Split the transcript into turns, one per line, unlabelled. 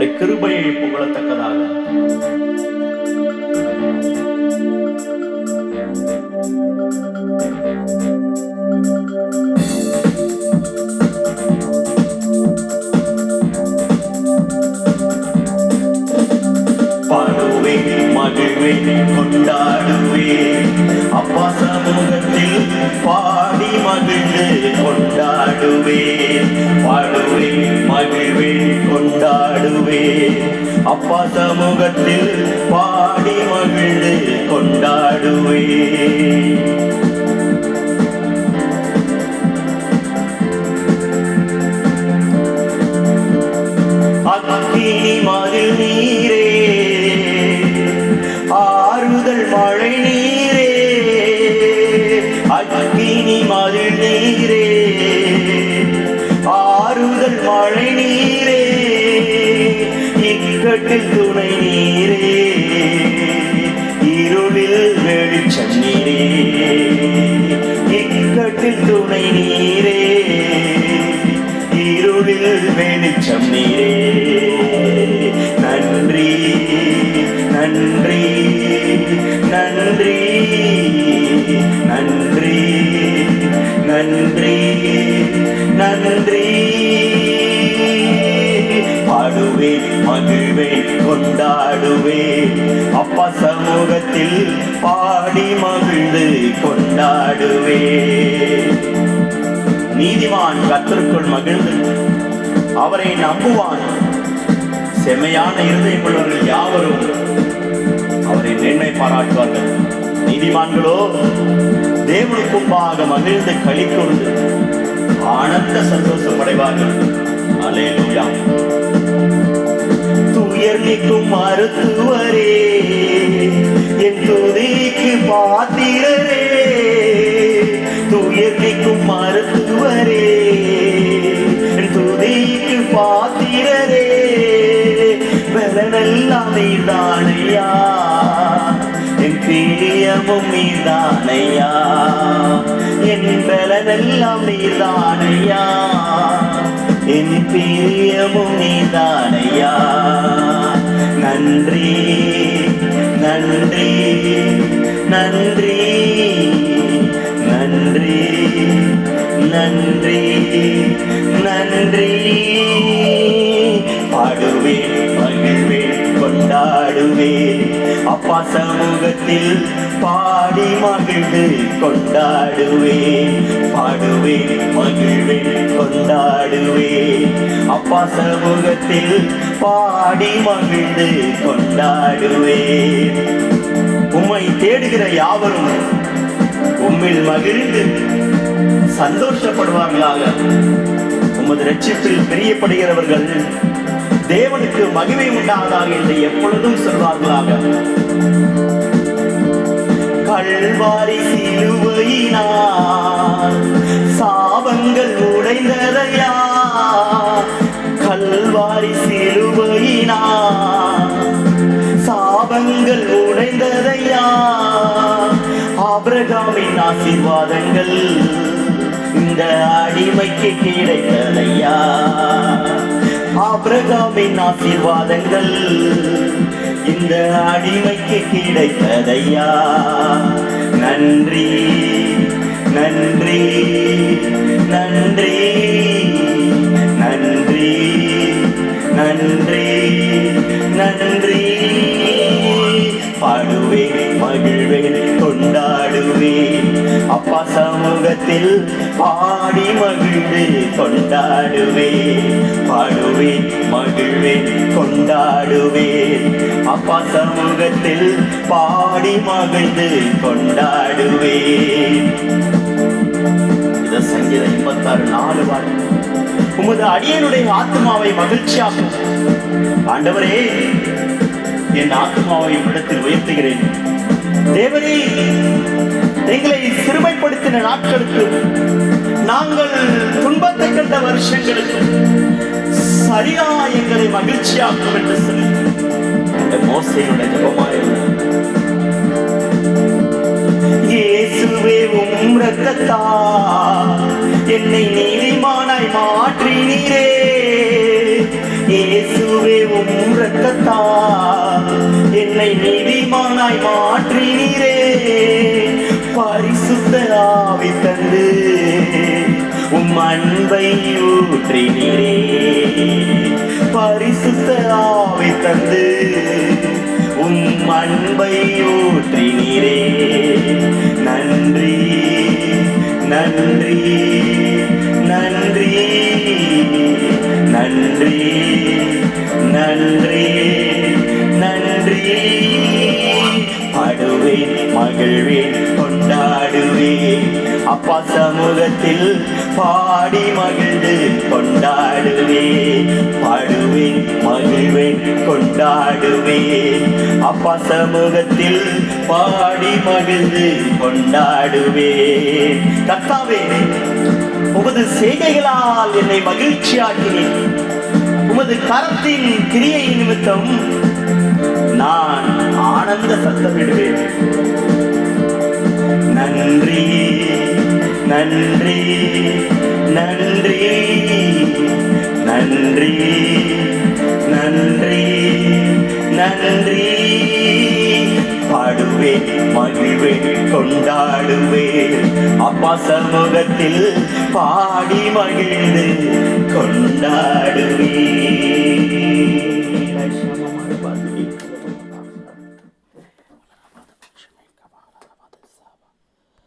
உம்முடைய கிருபையை புகழத்தக்கதாக. பாடுவே மகிழ்வே கொண்டாடும் கொண்டாடுவே அப்பா சமூகத்தில் பாடி மகிழ்ந்து கொண்டாடுவே. அக்கினி மதில் நீரே. ஆறுதல் மழை நீரே. அக்கினி மதில் நீரே. எனக்கு துணை நீரே. இருளில் வெளிச்சம் நீரே. இக்கட்டில் துணை நீரே. இருளில் வெளிச்சம் நீரே. பாடுவே மகிழ்வை கொண்டாடுவே. அப்பா சமூகத்தில் பாடி மகிழ்ந்து கொண்டாடுவே. நீதிவான் கத்திற்குள் மகிழ்ந்து அவரை நம்புவான். செம்மையான இருதயம் உள்ளவர்கள் யாவரும் அவரை மேன்மை பாராட்டுவார்கள். நீதிமான்களோ தேவனுக்கும்பாக மகிழ்ந்து களி கொண்டு ஆனந்த சந்தோஷமடைவார்கள் அலேலூயா. துயர் மருத்துவரே என் துதிக்கு பாத்திரரே துயர் மருத்துவரே என் துதிக்கு பாத்திரரே பலனெல்லாம் நீதானையா என் பிரியமும் நீதானையா என் பலனெல்லாம் நீதானையா என் பிரியமும் நீதானையா நன்றி நன்றி நன்றி நன்றி நன்றி நன்றி. பாடுவேன் மகிழ்வேன் கொண்டாடுவேன். அப்பா சமூகத்தில் பாடி மகிழ்ந்து கொண்டாடுவேன். பாடுவே மகிழ்வேன் கொண்டாடுவே அப்பா சமூகத்தில் பாடி மகிழ்ந்து கொண்டாடுவே உம்மை தேடுகிற யாவரும் உம்மில் மகிழ்ந்து சந்தோஷப்படுவார்களாக. உமது ரட்சிப்பில் பிரியப்படுகிறவர்கள் தேவனுக்கு மகிமை உண்டாவதாக என்று எப்பொழுதும் சொல்வார்களாக. கல்வாரி சிலுவையினால் சாபங்கள் உடைந்ததையா? கல்வாரி சிலுவையினால் சாபங்கள் உடைந்ததையா? ஆபிரகாமின் ஆசீர்வாதங்கள் இந்த அடிமைக்கு கிடைத்ததையா? ஆபிரகாமின் ஆசீர்வாதங்கள் இந்த அடிமைக்கு கிடைத்ததையா? நன்றி. நன்றி நன்றி நன்றி நன்றி நன்றி. பாடுவேன் மகிழ்வேன் கொண்டாடுவேன். அப்பா சமூகத்தில் பாடி மகிழ்ந்து கொண்டாடுவேன். பாடுவேன் மகிழ்வேன் கொண்டாடுவேன். அப்பா சமூகத்தில் பாடி மகிழ்ந்து கொண்டாடுவேன். சங்கீதம் சங்கீத நாலு வாழ் உமது அடியனுடைய ஆத்மாவை மகிழ்ச்சியாக்கும். ஆண்டவரே என் ஆத்மாவை இடத்தில் உயர்த்துகிறேன். தேவரே எங்களை சிறுமைப்படுத்தின நாட்களுக்கு நாங்கள் துன்பத்தை கண்ட வருஷங்களுக்கு சரியா எங்களை மகிழ்ச்சியாக்கும் என்று சொல்லி. அந்த மோசையுடைய ஜபமாயிருந்தது இயேசுவே உம் ரத்தத்தா என்னை நீதிமானாய் மாற்றினீரே. இயேசுவே உம் ரத்தத்தா என்னை நீதிமானாய் மாற்றினீரே. பரிசுத்த ஆவி தந்து உம் அன்பை ஊற்றினீரே. பரிசுத்த ஆவி தந்து உம் அன்பை ஊற்றினீரே. நன்றி நன்றி நன்றி நன்றி நன்றி நன்றி. பாடுவேன் மகிழ்வேன் கொண்டாடுவேன். அப்பா சமூகத்தில் பாடி மகிழ் கொண்டாடுவேன் பாடுவேன் மகிழ்வேன் கொண்டாடுவேன் அப்பா சமூகத்தில் பாடி மகிழ்ந்து கொண்டாடுவேன் கத்தாவே உமது செய்கைகளால் என்னை மகிழ்ச்சியாக்கினேன் உமது கரத்தின் கிரியை நிமித்தம் நான் ஆனந்த சத்தமிடுவேன். நன்றி. நன்றி நன்றி நன்றி நன்றி நன்றி. பாடுவேன் மகிழ்வேன் கொண்டாடுவேன் அப்பா சமூகத்தில் பாடி மகிழ்ந்து கொண்டாடுவேன்